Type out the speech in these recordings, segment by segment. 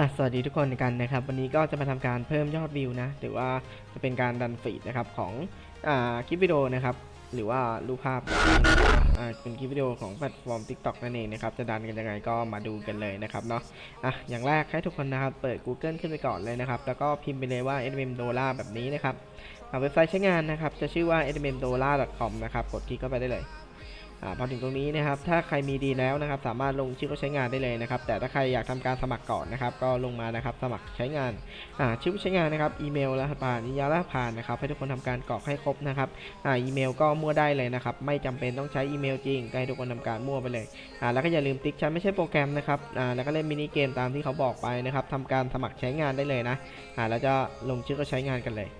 อะสวัสดีทุกคนกันนะครับ วันนี้ก็จะมาทำการเพิ่มยอดวิวนะ หรือว่าจะเป็นการดันฟีดนะครับของอ่าคลิปวิดีโอนะครับ หรือว่ารูปภาพอ่าเป็นคลิปวิดีโอของแพลตฟอร์ม TikTok นั่นเองนะครับ จะดันกันยังไงก็มาดูกันเลยนะครับเนาะอะอย่างแรกให้ทุกคนนะครับ เปิด Google ขึ้นไปก่อนเลยนะครับ แล้วก็พิมพ์ไปเลยว่า admin dollar แบบนี้นะครับเว็บไซต์ใช้งานนะครับ จะชื่อว่า admin dollar com นะครับ กดคลิกเข้าไปได้เลย พอถึงตรงนี้นะครับ ถ้าใครมีดีแล้วนะครับ สามารถลงชื่อเข้าใช้งานได้เลยนะครับ แต่ถ้าใครอยากทำการสมัครก่อนนะครับ ก็ลงมานะครับ สมัครใช้งานชื่อผู้ใช้งานนะครับ อีเมลรหัสผ่านนิยามรหัสผ่านนะครับ ให้ทุกคนทำการกรอกให้ครบนะครับอ,อีเมลก็มั่วได้เลยนะครับ ไม่จำเป็นต้องใช้อีเมลจริง ให้ทุกคนทำการมั่วไปเลยแล้วก็อย่าลืมติ๊กใช้ไม่ใช่โปรแกรมนะครับแล้วก็เล่นมินิเกมตามที่เขาบอกไปนะครับทำการสมัครใช้งานได้เลยนะอ่าแล้วจะลงชื่อเขาใช้งานกันเลย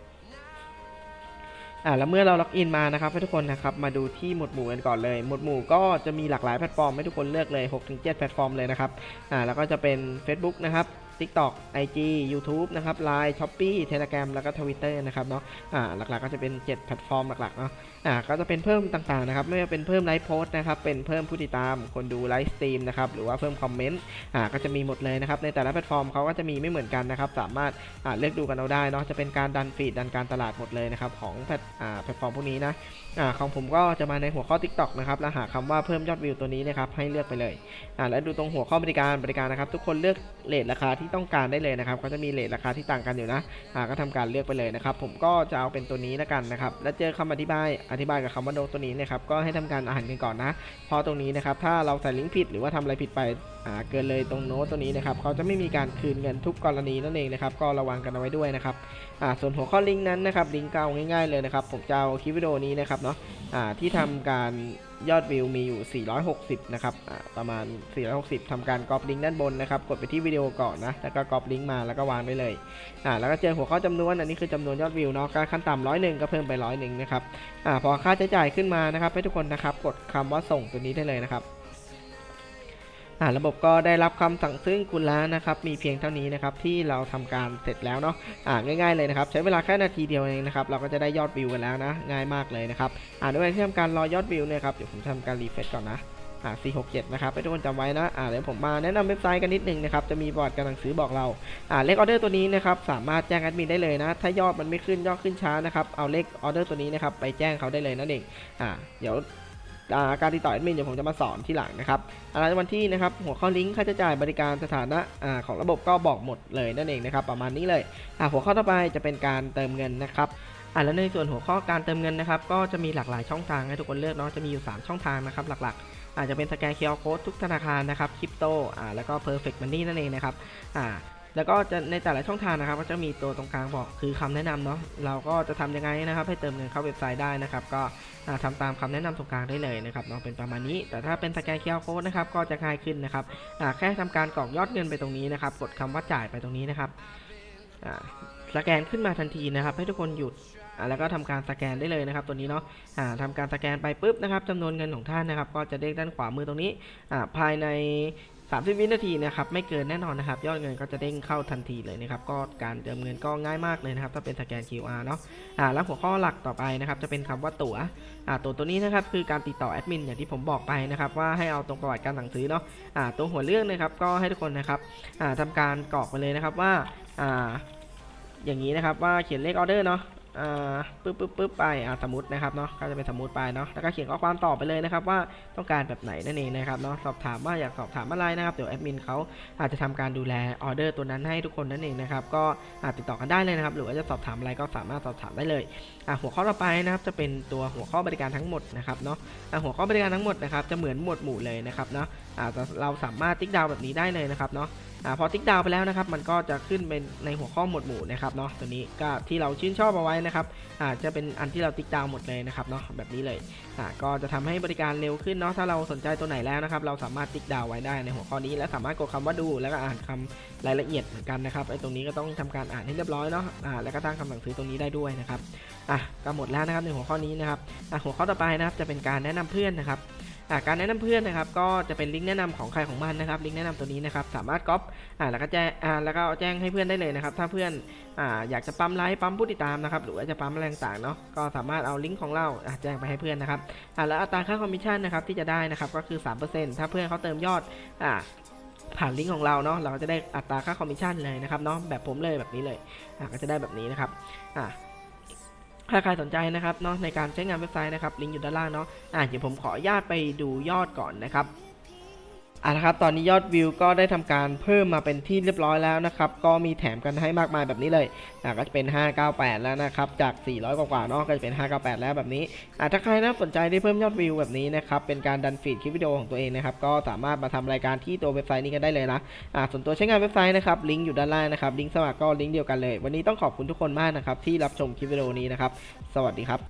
อ่าแล้วเมื่อเราล็อกอินมานะครับให้ทุกคนนะครับมาดูที่หมวดหมู่กันก่อนเลย หมวดหมู่ก็จะมีหลากหลายแพลตฟอร์มให้ทุกคนเลือกเลย 6-7 แพลตฟอร์มเลยนะครับอ่าแล้วก็จะเป็น Facebook นะครับ TikTok IG YouTube นะครับ Line Shopee Telegram แล้วก็ Twitter นะครับเนาะอ่าหลักๆก็จะเป็น 7 แพลตฟอร์มหลักๆเนาะอ่าก็จะเป็นเพิ่มต่างๆนะครับไม่ว่าเป็นเพิ่มไลฟ์โพสต์นะครับเป็นเพิ่มผู้ติดตามคนดูไลฟ์สตรีมนะครับหรือว่าเพิ่มคอมเมนต์อ่าก็จะมีหมดเลยนะครับในแต่ละแพลตฟอร์มเขาก็จะมีไม่เหมือนกันนะครับสามารถอ่าเลือกดูกันเอาได้เนาะจะเป็นการดันฟีดดันการตลาดหมดเลยนะครับของแพลตอ่าแพลตฟอร์มพวกนี้นะอ่าของผมก็จะมาในหัวข้อ TikTok นะครับแล้วหาคำว่าเพิ่มยอดวิวตัวนี้นะครับให้เลือกไปเลยอ่าแล้วดูตรงหัวข้อบริการบริการนะครับทุกคนเลือกเลทราคาที่ต้องการได้เลยนะครับก็จะมีเลทราคาที่ต่างกันอยู่นะอ่าก็ทำการเลือกไปเลยนะครับ ผมก็จะเอาเป็นตัวนี้แล้วกันนะครับ แล้วเจอคำอธิบายอธิบายกับคำว่าโดตัวนี้นะครับก็ให้ทำการอ่านกันก่อนนะพราะตรงนี้นะครับถ้าเราใส่ลิงก์ผิดหรือว่าทำอะไรผิดไปอ่าเกินเลยตรงโน้ตตัวนี้นะครับเขาจะไม่มีการคืนเงินทุกกรณีนั่นเองนะครับก็ระวังกันเอาไว้ด้วยนะครับอ่าส่วนหัวข้อลิงก์นั้นนะครับลิงก์เก่าง่ายๆเลยนะครับผมจะเอาคลิปวิดีโอนี้นะครับเนาะอ่าที่ทำการ ยอดวิวมีอยู่ 460 นะครับประมาณ 460ทำการกรอบลิงก์ด้านบนนะครับ กดไปที่วิดีโอก่อนนะ แล้วก็กรอบลิงก์มาแล้วก็วางได้เลยอ่าแล้วก็เจอหัวข้อจำนวน อันนี้คือจำนวนยอดวิวเนาะการขั้นต่ำร้อยหนึ่งก็เพิ่มไปร้อยหนึ่งนะครับอ่าพอค่าใช้จ่ายขึ้นมานะครับ ให้ทุกคนนะครับ กดคำว่าส่งตัวนี้ได้เลยนะครับ อ่าระบบก็ได้รับคำสั่งซึ่งคุณแล้วนะครับ มีเพียงเท่านี้นะครับที่เราทำการเสร็จแล้วเนาะอ่าง่ายๆเลยนะครับ ใช้เวลาแค่นาทีเดียวเองนะครับ เราก็จะได้ยอดวิวกันแล้วนะ ง่ายมากเลยนะครับอ่าด้วยที่ทำการรอยอดวิวเนี่ยครับเดี๋ยวผมทำการรีเฟรชก่อนนะอ่า467 นะครับให้ทุกคนจำไว้นะ อ่า เดี๋ยวผมมาแนะนำเว็บไซต์กันนิดนึงนะครับ จะมีบอร์ดการหนังสือบอกเรา อ่า เลขออเดอร์ตัวนี้นะครับ สามารถแจ้งแอดมินได้เลยนะ ถ้ายอดมันไม่ขึ้นยอดขึ้นช้านะครับ เอาเลขออเดอร์ตัวนี้นะครับ ไปแจ้งเขาได้เลยนั่นเอง อ่า เดี๋ยวอ่า การติดต่อแอดมินเดี๋ยวผมจะมาสอนที่หลังนะครับอะไรวันที่นะครับหัวข้อลิงก์ค่าใช้จ่ายบริการสถานะอของระบบก็บอกหมดเลยนั่นเองนะครับประมาณนี้เลยหัวข้อต่อไปจะเป็นการเติมเงินนะครับอ่าแล้วในส่วนหัวข้อการเติมเงินนะครับก็จะมีหลากหลายช่องทางให้ทุกคนเลือกเนาะจะมีอยู่ 3 ช่องทางนะครับหลักๆอาจจะเป็นสแกนเคอร์โค้ดทุกธนาคารนะครับคริปโตอ่าแล้วก็ perfect money นั่นเองนะครับอ่า แล้วก็จะในแต่ละช่องทางนะครับก็จะมีตัวตรงกลางบอกคือคำแนะนำเนาะเราก็จะทำยังไงนะครับ ให้เติมเงินเข้าเว็บไซต์ได้นะครับ ก็อ่าทำตามคำแนะนำตรงกลางได้เลยนะครับเนาะเป็นประมาณนี้ แต่ถ้าเป็นสแกนเคอร์โค้ดนะครับก็จะง่ายขึ้นนะครับแค่ทำการกรอกยอดเงินไปตรงนี้นะครับ กดคำว่าจ่ายไปตรงนี้นะครับสแกนขึ้นมาทันทีนะครับ ให้ทุกคนหยุดแล้วก็ทำการสแกนได้เลยนะครับ ตัวนี้เนาะทำการสแกนไปปุ๊บนะครับจำนวนเงินของท่านนะครับ ก็จะเด้งด้านขวามือตรงนี้ภายใน 30 วินาทีนะครับไม่เกินแน่นอนนะครับ ยอดเงินก็จะเด้งเข้าทันทีเลยนะครับก็การเติมเงินก็ง่ายมากเลยนะครับ ถ้าเป็นสแกน QR เนาะอ่าแล้วหัวข้อหลักต่อไปนะครับจะเป็นคำว่าตั๋วอ่าตัวตัวนี้นะครับคือการติดต่อแอดมินอย่างที่ผมบอกไปนะครับว่าให้เอาตรงประวัติการสั่งซื้อเนาะอ่าตัวหัวเรื่องนะครับก็ให้ทุกคนนะครับอ่าทำการกรอกไปเลยนะครับว่าอ่าอย่างนี้นะครับว่าเขียนเลขออเดอร์เนาะ อ่าปึ๊บปึ๊บปึ๊บไปอ่าสมมตินะครับเนาะก็จะเป็นสมมติไปเนาะแล้วก็เขียนข้อความตอบไปเลยนะครับ ว่าต้องการแบบไหนนั่นเองนะครับเนาะสอบถามว่าอยากสอบถามอะไรนะครับเดี๋ยวแอดมินเขาอาจจะทำการดูแลออเดอร์ตัวนั้นให้ทุกคนนั่นเองนะครับก็อาจติดต่อกันได้เลยนะครับ หรือว่าจะสอบถามอะไรก็สามารถสอบถามได้เลยอะหัวข้อต่อไปนะครับจะเป็นตัวหัวข้อบริการทั้งหมดนะครับเนาะอะหัวข้อบริการทั้งหมดนะครับจะเหมือนหมวดหมู่เลยนะครับเนาะ เราสามารถติ๊กดาวแบบนี้ได้เลยนะครับเนาะอ่าพอติ๊กดาวไปแล้วนะครับ มันก็จะขึ้นเป็นในหัวข้อหมวดหมู่นะครับเนาะตัวนี้ก็ที่เราชื่นชอบเอาไว้นะครับอ่าจะเป็นอันที่เราติ๊กดาวหมดเลยนะครับเนาะแบบนี้เลยอ่าก็จะทำให้บริการเร็วขึ้นเนาะถ้าเราสนใจตัวไหนแล้วนะครับ เราสามารถติ๊กดาวไว้ได้ในหัวข้อนี้ และสามารถกดคำว่าดูแล้วก็อ่านคำรายละเอียดเหมือนกันนะครับไอ้ตรงนี้ก็ต้องทำการอ่านให้เรียบร้อยเนาะอ่าแล้วก็ตั้งคำสั่งซื้อตรงนี้ได้ด้วยนะครับอะก็หมดแล้วนะครับในหัวข้อนี้นะครับอะหัวข้อต่อไปนะครับจะเป็นการแนะนำเพื่อนนะครับอะ การแนะนำเพื่อนนะครับก็จะเป็นลิงก์แนะนำของใครของมันนะครับลิงก์แนะนำตัวนี้นะครับสามารถก๊อปอะแล้วก็แจ้งอะแล้วก็แจ้งให้เพื่อนได้เลยนะครับถ้าเพื่อนอ่าอยากจะปั๊มไลค์ปั๊มผู้ติดตามนะครับหรือว่าจะปั๊มอะไรต่างๆเนาะก็สามารถเอาลิงก์ของเราแจ้งไปให้เพื่อนนะครับอะแล้วอัตราค่าคอมมิชชั่นนะครับที่จะได้นะครับก็คือ 3%ถ้าเพื่อนเขาเติมยอดอะผ่านลิงก์ของเราเนาะเราก็จะได้อัตราค่าคอมมิชชั่นเลยนะครับเนาะแบบผมเลยแบบนี้เลยอะก็จะได้แบบนี้นะครับอะ ถ้าใครสนใจนะครับเนาะในการใช้งานเว็บไซต์นะครับลิงก์อยู่ด้านล่างเนาะอะเดี๋ยวผมขออนุญาตไปดูยอดก่อนนะครับ อะนะครับ ตอนนี้ยอดวิวก็ได้ทำการเพิ่มมาเป็นที่เรียบร้อยแล้วนะครับ ก็มีแถมกันให้มากมายแบบนี้เลยอะก็จะเป็น 598 แล้วนะครับ จาก 400 กว่าๆเนาะ ก็จะเป็น 598 แล้วแบบนี้อะถ้าใครนะสนใจได้เพิ่มยอดวิวแบบนี้นะครับ เป็นการดันฟีดคลิปวิดีโอของตัวเองนะครับ ก็สามารถมาทำรายการที่ตัวเว็บไซต์นี้กันได้เลยนะอะส่วนตัวใช้งานเว็บไซต์นะครับ ลิงก์อยู่ด้านล่างนะครับ ลิงก์สมัครก็ลิงก์เดียวกันเลย วันนี้ต้องขอบคุณทุกคนมากนะครับที่รับชมคลิปวิดีโอนี้นะครับ สวัสดีครับ